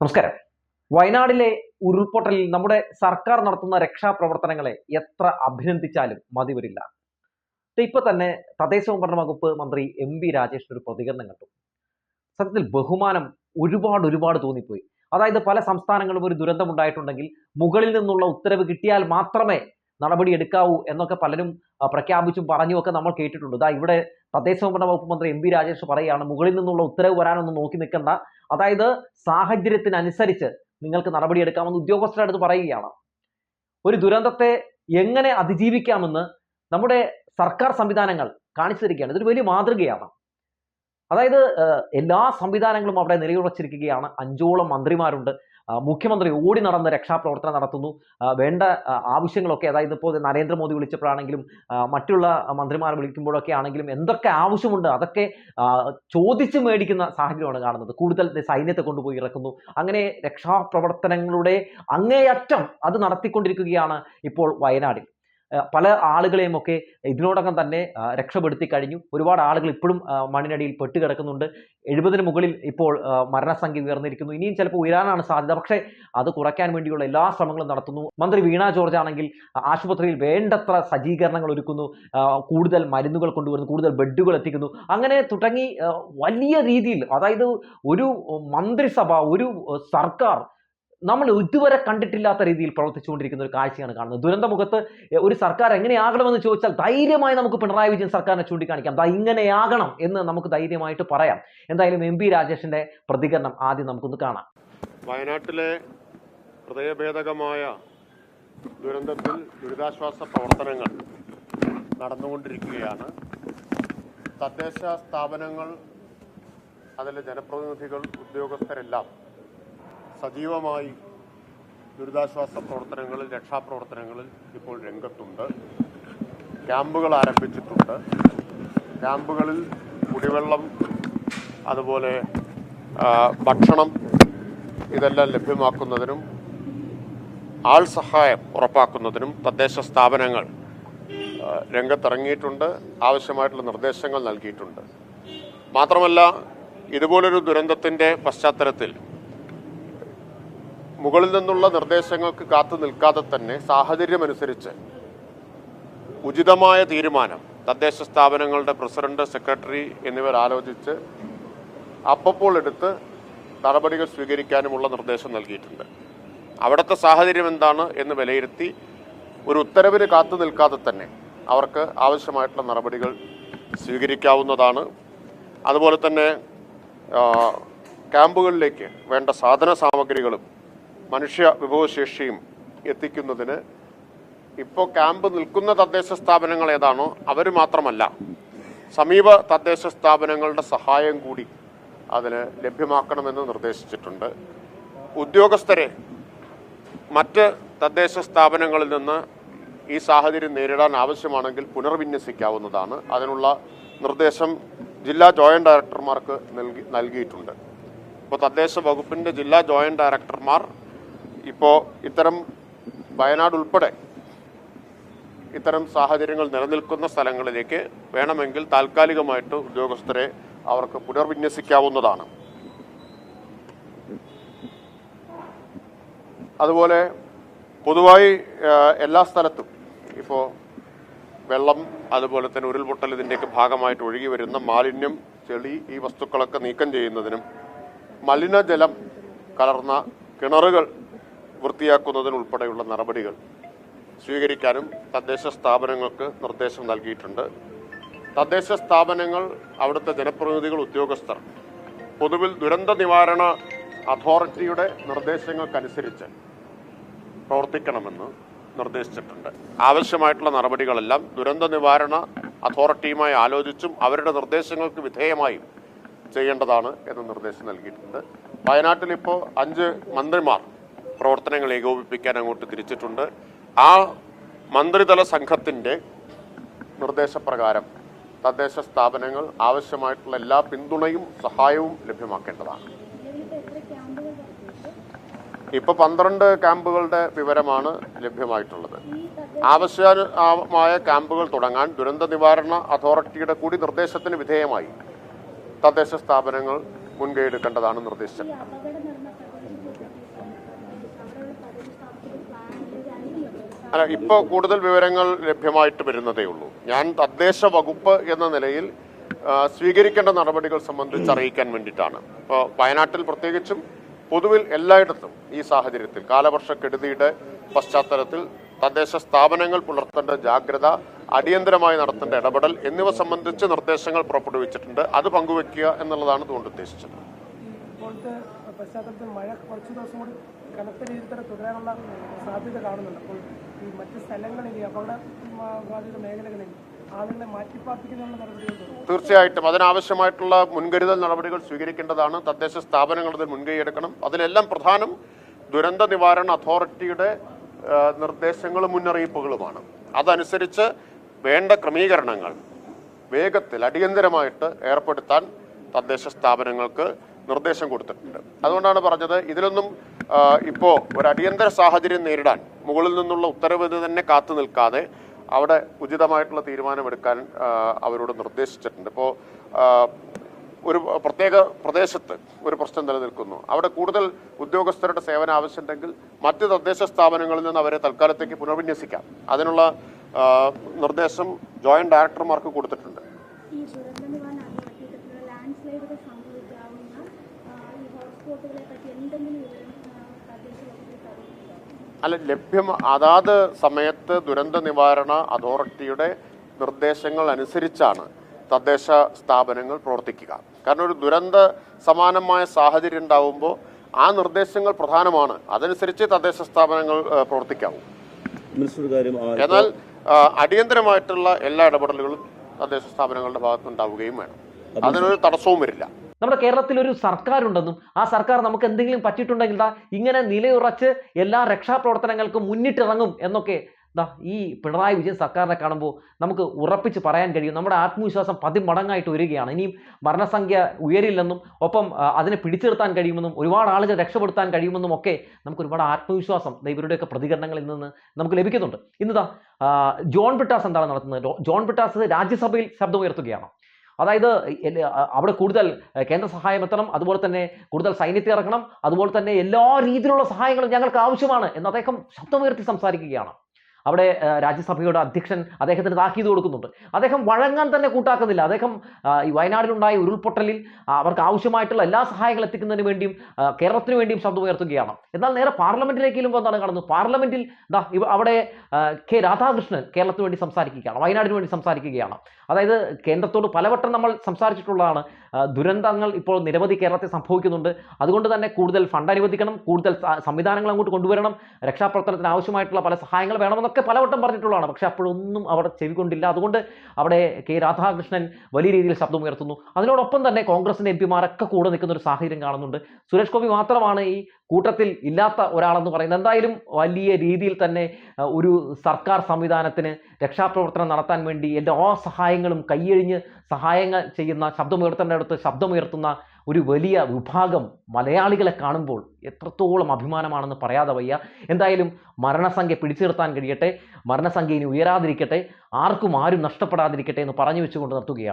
നമസ്കാരം. വയനാടിലെ ഉരുൾപൊട്ടലിൽ നമ്മുടെ സർക്കാർ നടത്തുന്ന രക്ഷാപ്രവർത്തനങ്ങളെ എത്ര അഭിനന്ദിച്ചാലും മതി വരില്ല. ഇപ്പൊ തന്നെ തദ്ദേശ സ്വയംഭരണ വകുപ്പ് മന്ത്രി എം വി രാജേഷിന് ഒരു പ്രതികരണം കണ്ടു. സത്യത്തിൽ ബഹുമാനം ഒരുപാട് ഒരുപാട് തോന്നിപ്പോയി. അതായത് പല സംസ്ഥാനങ്ങളും ഒരു ദുരന്തമുണ്ടായിട്ടുണ്ടെങ്കിൽ മുകളിൽ നിന്നുള്ള ഉത്തരവ് കിട്ടിയാൽ മാത്രമേ നടപടി എടുക്കാവൂ എന്നൊക്കെ പലരും പ്രഖ്യാപിച്ചും പറഞ്ഞുമൊക്കെ നമ്മൾ കേട്ടിട്ടുണ്ട്. ഇതാ ഇവിടെ തദ്ദേശ ഭരണ വകുപ്പ് മന്ത്രി എം രാജേഷ് പറയുകയാണ് മുകളിൽ നിന്നുള്ള ഉത്തരവ് വരാനൊന്നും നോക്കി നിൽക്കണ്ട. അതായത് സാഹചര്യത്തിനനുസരിച്ച് നിങ്ങൾക്ക് നടപടി എടുക്കാമെന്ന് ഉദ്യോഗസ്ഥരുടെ അടുത്ത് പറയുകയാണ്. ഒരു ദുരന്തത്തെ എങ്ങനെ അതിജീവിക്കാമെന്ന് നമ്മുടെ സർക്കാർ സംവിധാനങ്ങൾ കാണിച്ചു തരികയാണ് ഇതൊരു വലിയ മാതൃകയാണ്. അതായത് എല്ലാ സംവിധാനങ്ങളും അവിടെ നിലയുറച്ചിരിക്കുകയാണ്. അഞ്ചോളം മന്ത്രിമാരുണ്ട്. മുഖ്യമന്ത്രി ഓടി നടന്ന് രക്ഷാപ്രവർത്തനം നടത്തുന്നു. വേണ്ട ആവശ്യങ്ങളൊക്കെ അതായത് ഇപ്പോൾ നരേന്ദ്രമോദി വിളിച്ചപ്പോഴാണെങ്കിലും മറ്റുള്ള മന്ത്രിമാർ വിളിക്കുമ്പോഴൊക്കെ ആണെങ്കിലും എന്തൊക്കെ ആവശ്യമുണ്ട് അതൊക്കെ ചോദിച്ച് മേടിക്കുന്ന സാഹചര്യമാണ് കാണുന്നത്. കൂടുതൽ സൈന്യത്തെ കൊണ്ടുപോയി ഇറക്കുന്നു. അങ്ങനെ രക്ഷാപ്രവർത്തനങ്ങളുടെ അങ്ങേയറ്റം അത് നടത്തിക്കൊണ്ടിരിക്കുകയാണ് ഇപ്പോൾ വയനാടിൽ. പല ആളുകളെയും ഒക്കെ ഇതിനോടകം തന്നെ രക്ഷപ്പെടുത്തി കഴിഞ്ഞു. ഒരുപാട് ആളുകൾ ഇപ്പോഴും മണ്ണിനടിയിൽ പെട്ടുകിടക്കുന്നുണ്ട് എഴുപതിന് മുകളിൽ ഇപ്പോൾ മരണസംഖ്യ ഉയർന്നിരിക്കുന്നു. ഇനിയും ചിലപ്പോൾ ഉയരാനാണ് സാധ്യത. പക്ഷേ അത് കുറയ്ക്കാൻ വേണ്ടിയുള്ള എല്ലാ ശ്രമങ്ങളും നടത്തുന്നു. മന്ത്രി വീണ ജോർജ് ആണെങ്കിൽ ആശുപത്രിയിൽ വേണ്ടത്ര സജ്ജീകരണങ്ങൾ ഒരുക്കുന്നു. കൂടുതൽ മരുന്നുകൾ കൊണ്ടുവരുന്നു. കൂടുതൽ ബെഡുകൾ എത്തിക്കുന്നു. അങ്ങനെ തുടങ്ങി വലിയ രീതിയിൽ അതായത് ഒരു മന്ത്രിസഭ ഒരു സർക്കാർ നമ്മൾ ഇതുവരെ കണ്ടിട്ടില്ലാത്ത രീതിയിൽ പ്രവർത്തിച്ചുകൊണ്ടിരിക്കുന്ന ഒരു കാഴ്ചയാണ് കാണുന്നത്. ദുരന്തമുഖത്ത് ഒരു സർക്കാർ എങ്ങനെയാകണമെന്ന് ചോദിച്ചാൽ ധൈര്യമായി നമുക്ക് പിണറായി വിജയൻ സർക്കാരിനെ ചൂണ്ടിക്കാണിക്കാം. ദാ ഇങ്ങനെയാകണം എന്ന് നമുക്ക് ധൈര്യമായിട്ട് പറയാം. എന്തായാലും എം പി രാജേഷിന്റെ പ്രതികരണം ആദ്യം നമുക്കൊന്ന് കാണാം. വയനാട്ടിലെ ഹൃദയഭേദകമായ ദുരന്തത്തിൽ ദുരിതാശ്വാസ പ്രവർത്തനങ്ങൾ നടന്നുകൊണ്ടിരിക്കുകയാണ്. തദ്ദേശ സ്ഥാപനങ്ങൾ അതിലെ ജനപ്രതിനിധികൾ ഉദ്യോഗസ്ഥരെല്ലാം സജീവമായി ദുരിതാശ്വാസ പ്രവർത്തനങ്ങളിൽ രക്ഷാപ്രവർത്തനങ്ങളിൽ ഇപ്പോൾ രംഗത്തുണ്ട്. ക്യാമ്പുകൾ ആരംഭിച്ചിട്ടുണ്ട്. ക്യാമ്പുകളിൽ കുടിവെള്ളം അതുപോലെ ഭക്ഷണം ഇതെല്ലാം ലഭ്യമാക്കുന്നതിനും ആൾ സഹായം ഉറപ്പാക്കുന്നതിനും തദ്ദേശ സ്ഥാപനങ്ങൾ രംഗത്തിറങ്ങിയിട്ടുണ്ട്. ആവശ്യമായിട്ടുള്ള നിർദ്ദേശങ്ങൾ നൽകിയിട്ടുണ്ട്. മാത്രമല്ല ഇതുപോലൊരു ദുരന്തത്തിന്റെ പശ്ചാത്തലത്തിൽ മുകളിൽ നിന്നുള്ള നിർദ്ദേശങ്ങൾക്ക് കാത്തു നിൽക്കാതെ തന്നെ സാഹചര്യമനുസരിച്ച് ഉചിതമായ തീരുമാനം തദ്ദേശ സ്ഥാപനങ്ങളുടെ പ്രസിഡന്റ് സെക്രട്ടറി എന്നിവർ ആലോചിച്ച് അപ്പപ്പോൾ എടുത്ത് നടപടികൾ സ്വീകരിക്കാനുമുള്ള നിർദ്ദേശം നൽകിയിട്ടുണ്ട്. അവിടുത്തെ സാഹചര്യം എന്താണ് എന്ന് വിലയിരുത്തി ഒരു ഉത്തരവിന് കാത്തു നിൽക്കാതെ തന്നെ അവർക്ക് ആവശ്യമായിട്ടുള്ള നടപടികൾ സ്വീകരിക്കാവുന്നതാണ്. അതുപോലെ തന്നെ ക്യാമ്പുകളിലേക്ക് വേണ്ട സാധന സാമഗ്രികളും മനുഷ്യ വിഭവശേഷിയും എത്തിക്കുന്നതിന് ഇപ്പോൾ ക്യാമ്പ് നിൽക്കുന്ന തദ്ദേശ സ്ഥാപനങ്ങൾ ഏതാണോ അവർ മാത്രമല്ല സമീപ തദ്ദേശ സ്ഥാപനങ്ങളുടെ സഹായം കൂടി അതിന് ലഭ്യമാക്കണമെന്ന് നിർദ്ദേശിച്ചിട്ടുണ്ട്. ഉദ്യോഗസ്ഥരെ മറ്റ് തദ്ദേശ സ്ഥാപനങ്ങളിൽ നിന്ന് ഈ സാഹചര്യം നേരിടാൻ ആവശ്യമാണെങ്കിൽ പുനർവിന്യസിക്കാവുന്നതാണ്. അതിനുള്ള നിർദ്ദേശം ജില്ലാ ജോയിന്റ് ഡയറക്ടർമാർക്ക് നൽകി നൽകിയിട്ടുണ്ട്. ഇപ്പോൾ തദ്ദേശ വകുപ്പിന്റെ ജില്ലാ ജോയിന്റ് ഡയറക്ടർമാർ ഇപ്പോൾ ഇത്തരം വയനാട് ഉൾപ്പെടെ ഇത്തരം സാഹചര്യങ്ങൾ നിലനിൽക്കുന്ന സ്ഥലങ്ങളിലേക്ക് വേണമെങ്കിൽ താൽക്കാലികമായിട്ട് ഉദ്യോഗസ്ഥരെ അവർക്ക് പുനർവിന്യസിക്കാവുന്നതാണ്. അതുപോലെ പൊതുവായി എല്ലാ സ്ഥലത്തും ഇപ്പോൾ വെള്ളം അതുപോലെ തന്നെ ഉരുൾപൊട്ടൽ ഇതിന്റെയൊക്കെ ഭാഗമായിട്ട് ഒഴുകി വരുന്ന മാലിന്യം ചെളി ഈ വസ്തുക്കളൊക്കെ നീക്കം ചെയ്യുന്നതിനും മലിനജലം കലർന്ന കിണറുകൾ വൃത്തിയാക്കുന്നതിനുൾപ്പെടെയുള്ള നടപടികൾ സ്വീകരിക്കാനും തദ്ദേശ സ്ഥാപനങ്ങൾക്ക് നിർദ്ദേശം നൽകിയിട്ടുണ്ട്. തദ്ദേശ സ്ഥാപനങ്ങൾ അവിടുത്തെ ജനപ്രതിനിധികൾ ഉദ്യോഗസ്ഥർ പൊതുവിൽ ദുരന്ത നിവാരണ അതോറിറ്റിയുടെ നിർദ്ദേശങ്ങൾക്കനുസരിച്ച് പ്രവർത്തിക്കണമെന്ന് നിർദ്ദേശിച്ചിട്ടുണ്ട്. ആവശ്യമായിട്ടുള്ള നടപടികളെല്ലാം ദുരന്ത നിവാരണ അതോറിറ്റിയുമായി ആലോചിച്ചും അവരുടെ നിർദ്ദേശങ്ങൾക്ക് വിധേയമായും ചെയ്യേണ്ടതാണ് എന്ന് നിർദ്ദേശം നൽകിയിട്ടുണ്ട്. വയനാട്ടിൽ ഇപ്പോൾ അഞ്ച് മന്ത്രിമാർ പ്രവർത്തനങ്ങൾ ഏകോപിപ്പിക്കാൻ അങ്ങോട്ട് തിരിച്ചിട്ടുണ്ട്. ആ മന്ത്രിതല സംഘത്തിന്റെ നിർദ്ദേശപ്രകാരം തദ്ദേശ സ്ഥാപനങ്ങൾ ആവശ്യമായിട്ടുള്ള എല്ലാ പിന്തുണയും സഹായവും ലഭ്യമാക്കേണ്ടതാണ്. ഇപ്പോൾ പന്ത്രണ്ട് ക്യാമ്പുകളുടെ വിവരമാണ് ലഭ്യമായിട്ടുള്ളത്. ആവശ്യമായ ക്യാമ്പുകൾ തുടങ്ങാൻ ദുരന്ത നിവാരണ അതോറിറ്റിയുടെ കൂടി നിർദ്ദേശത്തിന് വിധേയമായി തദ്ദേശ സ്ഥാപനങ്ങൾ മുൻകൈ എടുക്കേണ്ടതാണ് നിർദ്ദേശിച്ചത് അല്ല ഇപ്പോൾ കൂടുതൽ വിവരങ്ങൾ ലഭ്യമായിട്ട് വരുന്നതേ ഉള്ളൂ. ഞാൻ തദ്ദേശ വകുപ്പ് എന്ന നിലയിൽ സ്വീകരിക്കേണ്ട നടപടികൾ സംബന്ധിച്ച് അറിയിക്കാൻ വേണ്ടിയിട്ടാണ്. ഇപ്പോൾ വയനാട്ടിൽ പ്രത്യേകിച്ചും പൊതുവിൽ എല്ലായിടത്തും ഈ സാഹചര്യത്തിൽ കാലവർഷക്കെടുതിയുടെ പശ്ചാത്തലത്തിൽ തദ്ദേശ സ്ഥാപനങ്ങൾ പുലർത്തേണ്ട ജാഗ്രത അടിയന്തരമായി നടത്തേണ്ട ഇടപെടൽ എന്നിവ സംബന്ധിച്ച് നിർദ്ദേശങ്ങൾ പുറപ്പെടുവിച്ചിട്ടുണ്ട്. അത് പങ്കുവെക്കുക എന്നുള്ളതാണ് ഇതുകൊണ്ട് ഉദ്ദേശിച്ചത്. കനത്ത രീതിയിൽ തന്നെ തുടരാനുള്ള സാധ്യത കാണുന്നുണ്ട്. അപ്പോൾ ഈ മറ്റ് സ്ഥലങ്ങളിൽ അപകട ബാധിത മേഖലകളിൽ ആളുകളെ തീർച്ചയായിട്ടും. അതിനാവശ്യമായിട്ടുള്ള മുൻകരുതൽ നടപടികൾ സ്വീകരിക്കേണ്ടതാണ്. തദ്ദേശ സ്ഥാപനങ്ങൾ അതിൽ മുൻകൈയെടുക്കണം അതിലെല്ലാം പ്രധാനം ദുരന്ത നിവാരണ അതോറിറ്റിയുടെ നിർദ്ദേശങ്ങളും മുന്നറിയിപ്പുകളുമാണ്. അതനുസരിച്ച് വേണ്ട ക്രമീകരണങ്ങൾ വേഗത്തിൽ അടിയന്തരമായിട്ട് ഏർപ്പെടുത്താൻ തദ്ദേശ സ്ഥാപനങ്ങൾക്ക് നിർദ്ദേശം കൊടുത്തിട്ടുണ്ട്. അതുകൊണ്ടാണ് പറഞ്ഞത് ഇതിലൊന്നും ഇപ്പോൾ ഒരു അടിയന്തര സാഹചര്യം നേരിടാൻ മുകളിൽ നിന്നുള്ള ഉത്തരവ് തന്നെ കാത്തു നിൽക്കാതെ അവിടെ ഉചിതമായിട്ടുള്ള തീരുമാനമെടുക്കാൻ അവരോട് നിർദ്ദേശിച്ചിട്ടുണ്ട്. ഇപ്പോൾ ഒരു പ്രത്യേക പ്രദേശത്ത് ഒരു പ്രശ്നം നിലനിൽക്കുന്നു. അവിടെ കൂടുതൽ ഉദ്യോഗസ്ഥരുടെ സേവന ആവശ്യമുണ്ടെങ്കിൽ മറ്റ് തദ്ദേശ സ്ഥാപനങ്ങളിൽ നിന്ന് അവരെ തൽക്കാലത്തേക്ക് പുനർവിന്യസിക്കാം. അതിനുള്ള നിർദ്ദേശം ജോയിന്റ് ഡയറക്ടർമാർക്ക് കൊടുത്തിട്ടുണ്ട്. എന്തെങ്കിലും അല്ല ലഭ്യം അതാത് സമയത്ത് ദുരന്ത നിവാരണ അതോറിറ്റിയുടെ നിർദ്ദേശങ്ങൾ അനുസരിച്ചാണ് തദ്ദേശ സ്ഥാപനങ്ങൾ പ്രവർത്തിക്കുക. കാരണം ഒരു ദുരന്ത സമാനമായ സാഹചര്യം ഉണ്ടാവുമ്പോൾ ആ നിർദ്ദേശങ്ങൾ പ്രധാനമാണ്. അതനുസരിച്ച് തദ്ദേശ സ്ഥാപനങ്ങൾ പ്രവർത്തിക്കാവും. എന്നാൽ അടിയന്തരമായിട്ടുള്ള എല്ലാ ഇടപെടലുകളും തദ്ദേശ സ്ഥാപനങ്ങളുടെ ഭാഗത്തുണ്ടാവുകയും വേണം. അതിനൊരു തടസ്സവും വരില്ല. നമ്മുടെ കേരളത്തിൽ ഒരു സർക്കാർ ഉണ്ടെന്നും ആ സർക്കാർ നമുക്ക് എന്തെങ്കിലും പറ്റിയിട്ടുണ്ടെങ്കിൽ ദാ ഇങ്ങനെ നിലയുറച്ച് എല്ലാ രക്ഷാപ്രവർത്തനങ്ങൾക്കും മുന്നിട്ടിറങ്ങും എന്നൊക്കെ ദാ ഈ പിണറായി വിജയൻ സർക്കാരിനെ കാണുമ്പോൾ നമുക്ക് ഉറപ്പിച്ച് പറയാൻ കഴിയും. നമ്മുടെ ആത്മവിശ്വാസം പതിമടങ്ങായിട്ട് വരികയാണ്. ഇനിയും മരണസംഖ്യ ഉയരില്ലെന്നും ഒപ്പം അതിനെ പിടിച്ചു നിർത്താൻ കഴിയുമെന്നും ഒരുപാട് ആളുകൾ രക്ഷപ്പെടുത്താൻ കഴിയുമെന്നും ഒക്കെ നമുക്ക് ഒരുപാട് ആത്മവിശ്വാസം ദൈവരുടെയൊക്കെ പ്രതികരണങ്ങളിൽ നിന്ന് നമുക്ക് ലഭിക്കുന്നുണ്ട്. ഇന്നതാ ജോൺ ബ്രിട്ടാസ് എന്താണ് നടത്തുന്നത്? ജോൺ ബ്രിട്ടാസ് രാജ്യസഭയിൽ ശബ്ദമുയർത്തുകയാണ്. അതായത് അവിടെ കൂടുതൽ കേന്ദ്ര സഹായം എത്തണം അതുപോലെ തന്നെ കൂടുതൽ സൈന്യത്തെ ഇറക്കണം അതുപോലെ തന്നെ എല്ലാ രീതിയിലുള്ള സഹായങ്ങളും ഞങ്ങൾക്ക് ആവശ്യമാണ് എന്ന് അദ്ദേഹം ശബ്ദമുയർത്തി സംസാരിക്കുകയാണ്. അവിടെ രാജ്യസഭയുടെ അധ്യക്ഷൻ അദ്ദേഹത്തിന് താക്കീത് കൊടുക്കുന്നുണ്ട്. അദ്ദേഹം വഴങ്ങാൻ തന്നെ കൂട്ടാക്കുന്നില്ല. അദ്ദേഹം ഈ വയനാടിലുണ്ടായ ഉരുൾപൊട്ടലിൽ അവർക്ക് ആവശ്യമായിട്ടുള്ള എല്ലാ സഹായങ്ങൾ എത്തിക്കുന്നതിന് വേണ്ടിയും കേരളത്തിന് വേണ്ടിയും ശബ്ദമുയർത്തുകയാണ് എന്നാൽ നേരെ പാർലമെന്റിലേക്ക് ചെല്ലുമ്പോൾ എന്താണ് കാണുന്നത്? പാർലമെന്റിൽ അവിടെ കെ രാധാകൃഷ്ണൻ കേരളത്തിന് വേണ്ടി സംസാരിക്കുകയാണ് വയനാടിന് വേണ്ടി സംസാരിക്കുകയാണ്. അതായത് കേന്ദ്രത്തോട് പലവട്ടം നമ്മൾ സംസാരിച്ചിട്ടുള്ളതാണ് ദുരന്തങ്ങൾ ഇപ്പോൾ നിരവധി കേരളത്തിൽ സംഭവിക്കുന്നുണ്ട്. അതുകൊണ്ട് തന്നെ കൂടുതൽ ഫണ്ട് അനുവദിക്കണം കൂടുതൽ സംവിധാനങ്ങൾ അങ്ങോട്ട് കൊണ്ടുവരണം രക്ഷാപ്രവർത്തനത്തിന് ആവശ്യമായിട്ടുള്ള പല സഹായങ്ങൾ വേണമെന്നൊക്കെ പലവട്ടം പറഞ്ഞിട്ടുള്ളതാണ്. പക്ഷെ അപ്പോഴൊന്നും അവിടെ ചെവിക്കൊണ്ടില്ല അതുകൊണ്ട് അവിടെ കെ. രാധാകൃഷ്ണൻ വലിയ രീതിയിൽ ശബ്ദം ഉയർത്തുന്നു അതിനോടൊപ്പം തന്നെ കോൺഗ്രസിന്റെ എം പിമാരൊക്കെ കൂടെ നിൽക്കുന്ന ഒരു സാഹചര്യം കാണുന്നുണ്ട്. സുരേഷ് ഗോപി മാത്രമാണ് ഈ കൂട്ടത്തിൽ ഇല്ലാത്ത ഒരാളെന്ന് പറയുന്നത്. എന്തായാലും വലിയ രീതിയിൽ തന്നെ ഒരു സർക്കാർ സംവിധാനത്തിന് രക്ഷാപ്രവർത്തനം നടത്താൻ വേണ്ടി എല്ലാ സഹായങ്ങളും കൈയഴിഞ്ഞ് സഹായങ്ങൾ ചെയ്യുന്ന ശബ്ദമുയർത്തേണ്ടടുത്ത് ശബ്ദമുയർത്തുന്ന ഒരു വലിയ വിഭാഗം മലയാളികളെ കാണുമ്പോൾ എത്രത്തോളം അഭിമാനമാണെന്ന് പറയാതെ വയ്യ. എന്തായാലും മരണസംഖ്യ പിടിച്ചു നിർത്താൻ കഴിയട്ടെ മരണസംഖ്യ ഇനി ഉയരാതിരിക്കട്ടെ ആർക്കും ആരും നഷ്ടപ്പെടാതിരിക്കട്ടെ എന്ന് പറഞ്ഞു വെച്ചുകൊണ്ട് നിർത്തുകയാണ്.